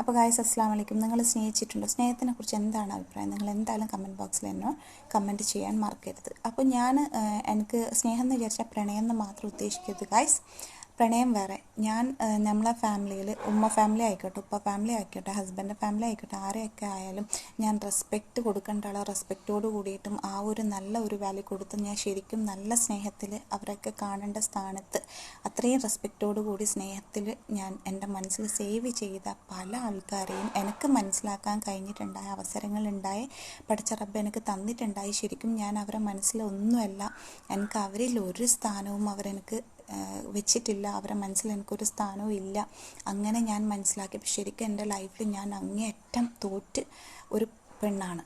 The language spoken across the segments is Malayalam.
അപ്പോൾ ഗായ്സ് അസ്സാം വലൈക്കും നിങ്ങൾ സ്നേഹിച്ചിട്ടുണ്ടോ? സ്നേഹത്തിനെ കുറിച്ച് എന്താണ് അഭിപ്രായം? നിങ്ങൾ എന്തായാലും കമന്റ് ബോക്സിൽ എന്നോ കമന്റ് ചെയ്യാൻ മറക്കരുത്. അപ്പോൾ ഞാൻ എനിക്ക് സ്നേഹം എന്ന് വിചാരിച്ചാൽ പ്രണയം എന്ന് മാത്രം ഉദ്ദേശിക്കരുത് ഗായ്സ് പ്രണയം വേറെ. ഞാൻ നമ്മളെ ഫാമിലിയിൽ ഉമ്മ ഫാമിലി ആയിക്കോട്ടെ ഉപ്പ ഫാമിലി ആയിക്കോട്ടെ ഹസ്ബൻഡ് ഫാമിലി ആയിക്കോട്ടെ ആരെയൊക്കെ ആയാലും ഞാൻ റെസ്പെക്റ്റ് കൊടുക്കേണ്ട ആളെ. റെസ്പെക്റ്റോട് കൂടിയിട്ടും ആ ഒരു നല്ല ഒരു വാല്യൂ കൊടുത്ത് ഞാൻ ശരിക്കും നല്ല സ്നേഹത്തിൽ അവരൊക്കെ കാണേണ്ട സ്ഥാനത്ത് അത്രയും റെസ്പെക്റ്റോട് കൂടി സ്നേഹത്തിൽ ഞാൻ എന്റെ മനസ്സിൽ സേവ് ചെയ്ത പല ആൾക്കാരെയും എനിക്ക് മനസ്സിലാക്കാൻ കഴിഞ്ഞിട്ടുണ്ടായ അവസരങ്ങളുണ്ടായി പഠിച്ച റബ്ബ് എനിക്ക് തന്നിട്ടുണ്ടായി. ശരിക്കും ഞാൻ അവരെ മനസ്സിലൊന്നുമല്ല എനിക്ക് അവരിൽ ഒരു സ്ഥാനവും അവരെനിക്ക് വെച്ചിട്ടില്ല. അവരെ മനസ്സിൽ എനിക്കൊരു സ്ഥാനവും ഇല്ല. അങ്ങനെ ഞാൻ മനസ്സിലാക്കി. ശരിക്കും എന്റെ ലൈഫിൽ ഞാൻ അങ്ങേയറ്റം തോറ്റ് ഒരു പെണ്ണാണ്.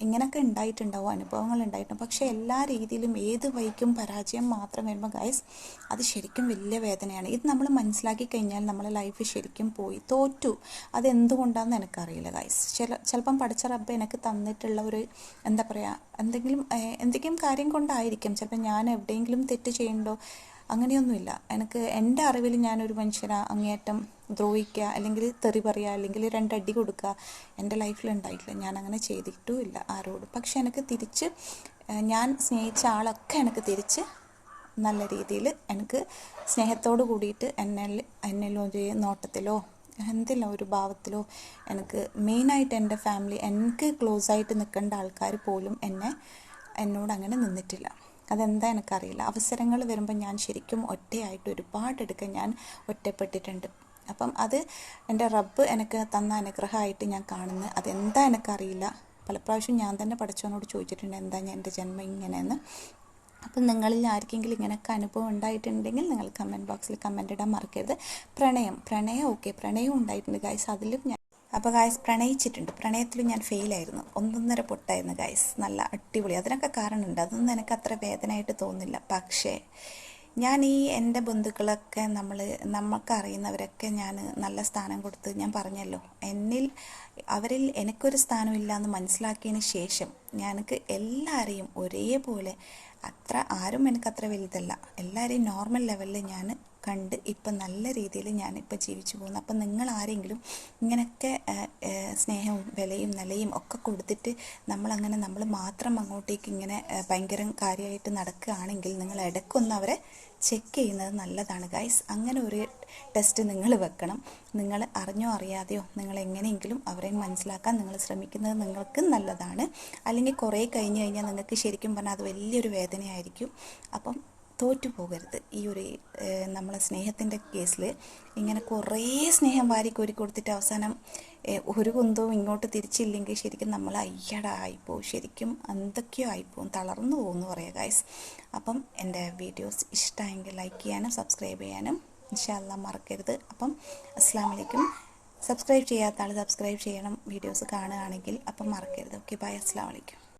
ഇങ്ങനെയൊക്കെ ഉണ്ടായിട്ടുണ്ടാവും. അനുഭവങ്ങൾ ഉണ്ടായിട്ടുണ്ടാവും. പക്ഷേ എല്ലാ രീതിയിലും ഏത് വൈക്കും പരാജയം മാത്രം വരുമ്പോൾ ഗൈസ് അത് ശരിക്കും വലിയ വേദനയാണ്. ഇത് നമ്മൾ മനസ്സിലാക്കി കഴിഞ്ഞാൽ നമ്മളെ ലൈഫ് ശരിക്കും പോയി. തോറ്റു. അത് എന്തുകൊണ്ടാണെന്ന് എനിക്കറിയില്ല ഗൈസ് ചില ചിലപ്പം പഠിച്ച റബ്ബ് എനിക്ക് തന്നിട്ടുള്ള ഒരു എന്താ പറയുക എന്തെങ്കിലും എന്തെങ്കിലും കാര്യം കൊണ്ടായിരിക്കും. ചിലപ്പോൾ ഞാൻ എവിടെയെങ്കിലും തെറ്റ് ചെയ്യണ്ടോ അങ്ങനെയൊന്നുമില്ല. എനിക്ക് എന്റെ അറിവിൽ ഞാനൊരു മനുഷ്യനെ. അങ്ങേയറ്റം ദ്രോഹിക്കുക അല്ലെങ്കിൽ തെറി പറയുക അല്ലെങ്കിൽ രണ്ടടി കൊടുക്കുക എന്റെ ലൈഫിൽ ഉണ്ടായിട്ടില്ല ഞാൻ അങ്ങനെ ചെയ്തിട്ടുമില്ല ആരോടും. പക്ഷെ എനിക്ക് തിരിച്ച് ഞാൻ സ്നേഹിച്ച ആളൊക്കെ എനിക്ക് തിരിച്ച് നല്ല രീതിയിൽ എനിക്ക് സ്നേഹത്തോട് കൂടിയിട്ട് എന്നെ എന്നിലോ നോട്ടത്തിലോ എന്തെല്ലാം ഒരു ഭാവത്തിലോ എനിക്ക് മെയിനായിട്ട് എന്റെ ഫാമിലി എനിക്ക് ക്ലോസ് ആയിട്ട് നിൽക്കേണ്ട ആൾക്കാർ പോലും എന്നെ എന്നോട് അങ്ങനെ നിന്നിട്ടില്ല. അതെന്താ എനിക്കറിയില്ല. അവസരങ്ങൾ വരുമ്പോൾ ഞാൻ ശരിക്കും ഒറ്റയായിട്ട് ഒരുപാട് എടുക്കാൻ ഞാൻ ഒറ്റപ്പെട്ടിട്ടുണ്ട്. അപ്പം അത് എന്റെ റബ്ബ് എനിക്ക് തന്ന അനുഗ്രഹമായിട്ട് ഞാൻ കാണുന്നത് അതെന്താ എനിക്കറിയില്ല. പല പ്രാവശ്യം ഞാൻ തന്നെ പഠിച്ചവനോട് ചോദിച്ചിട്ടുണ്ട് എന്താ ഞാൻ എന്റെ ജന്മം ഇങ്ങനെയെന്ന്? അപ്പം നിങ്ങളിൽ ആർക്കെങ്കിലും ഇങ്ങനെയൊക്കെ അനുഭവം ഉണ്ടായിട്ടുണ്ടെങ്കിൽ നിങ്ങൾ കമന്റ് ബോക്സിൽ കമന്റ് ഇടാൻ മറക്കരുത്. പ്രണയം. പ്രണയം ഓക്കെ പ്രണയം ഉണ്ടായിട്ടുണ്ട് ഗൈസ് അതിലും ഞാൻ അപ്പോൾ ഗായ്സ് പ്രണയിച്ചിട്ടുണ്ട്. പ്രണയത്തിൽ ഞാൻ ഫെയിലായിരുന്നു ഒന്നൊന്നര പൊട്ടായിരുന്നു ഗായ്സ് നല്ല അടിപൊളി. അതിനൊക്കെ കാരണമുണ്ട്. അതൊന്നും എനിക്ക് അത്ര വേദനയായിട്ട് തോന്നില്ല പക്ഷേ ഞാൻ ഈ എന്റെ ബന്ധുക്കളൊക്കെ നമ്മൾ നമുക്ക് അറിയുന്നവരൊക്കെ ഞാൻ നല്ല സ്ഥാനം കൊടുത്ത് ഞാൻ പറഞ്ഞല്ലോ. എന്നിൽ അവരിൽ എനിക്കൊരു സ്ഥാനമില്ല എന്ന് മനസ്സിലാക്കിയതിന് ശേഷം ഞാനക്ക് എല്ലാവരെയും ഒരേപോലെ അത്ര ആരും എനിക്കത്ര വലുതല്ല. എല്ലാവരെയും നോർമൽ ലെവലിൽ ഞാൻ കണ്ട് ഇപ്പം നല്ല രീതിയിൽ ഞാനിപ്പോൾ ജീവിച്ചു പോകുന്നു. അപ്പം നിങ്ങൾ ആരെങ്കിലും ഇങ്ങനെയൊക്കെ സ്നേഹവും വിലയും നിലയും ഒക്കെ കൊടുത്തിട്ട് നമ്മളങ്ങനെ നമ്മൾ മാത്രം അങ്ങോട്ടേക്ക് ഇങ്ങനെ ഭയങ്കര കാര്യമായിട്ട് നടക്കുകയാണെങ്കിൽ നിങ്ങൾ ഇടയ്ക്കൊന്ന് അവരെ ചെക്ക് ചെയ്യുന്നത് നല്ലതാണ് ഗൈസ് അങ്ങനെ ഒരു ടെസ്റ്റ് നിങ്ങൾ വെക്കണം. നിങ്ങൾ അറിഞ്ഞോ അറിയാതെയോ നിങ്ങൾ എങ്ങനെയെങ്കിലും അവരെ മനസ്സിലാക്കാൻ നിങ്ങൾ ശ്രമിക്കുന്നത് നിങ്ങൾക്ക് നല്ലതാണ്. അല്ലെങ്കിൽ കുറേ കഴിഞ്ഞ് കഴിഞ്ഞാൽ നിങ്ങൾക്ക് ശരിക്കും പറഞ്ഞാൽ അത് വലിയൊരു വേദനയായിരിക്കും. അപ്പം തോറ്റു പോകരുത് ഈ ഒരു നമ്മളെ സ്നേഹത്തിന്റെ കേസിൽ ഇങ്ങനെ കുറേ സ്നേഹം വാരി കോരി കൊടുത്തിട്ട് അവസാനം ഒരു കുന്തവും ഇങ്ങോട്ട് തിരിച്ചില്ലെങ്കിൽ ശരിക്കും നമ്മൾ അയ്യടാ ആയിപ്പോവും. ശരിക്കും എന്തൊക്കെയോ ആയിപ്പോവും. തളർന്നു പോകും എന്ന് പറയാം ഗൈസ് അപ്പം എന്റെ വീഡിയോസ് ഇഷ്ടമായെങ്കിൽ ലൈക്ക് ചെയ്യാനും സബ്സ്ക്രൈബ് ചെയ്യാനും ഇൻഷാല്ല മറക്കരുത്. അപ്പം അസ്സാം സബ്സ്ക്രൈബ് ചെയ്യാത്ത ആൾ സബ്സ്ക്രൈബ് ചെയ്യണം. വീഡിയോസ് കാണുകയാണെങ്കിൽ അപ്പം മറക്കരുത്. ഓക്കെ ബൈ അസ്സാം വലൈക്കും